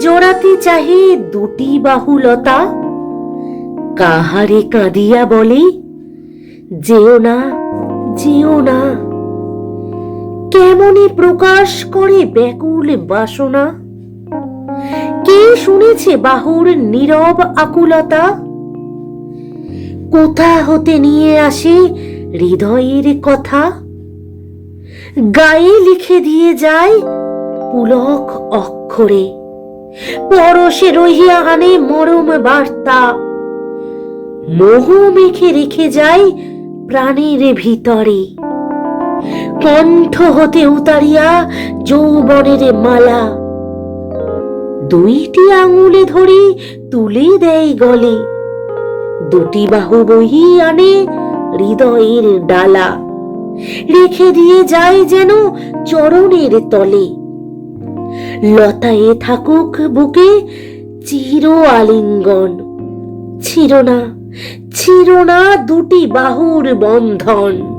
জড়াতে চাহে দুটি বাহুলতা? কাহারে কাঁদিয়া বলে, যেও না যেও না। কেমনে প্রকাশ করে ব্যাকুল বাসনা? কে শুনেছে বাহুর নীরব আকুলতা? কোথা হতে নিয়ে আসে হৃদয়ের কথা? গায়ে লিখে দিয়ে যায় পুলক অক্ষরে। পরশে রহিয়া আনে মরম বার্তা। মোহ মেখে রেখে যায় প্রাণের ভিতরে। কণ্ঠ হতে উতারিয়া যৌবনের মালা। দুইটি আঙুলে ধরি তুলে দেয় গলে। দুটি বাহু বহি আনে হৃদয়ের ডালা। রেখে দিয়ে যায় যেন চরণের তলে। লতায়ে থাকুক বুকে চির আলিঙ্গন ছিল না ছিল না দুটি বাহুর বন্ধন।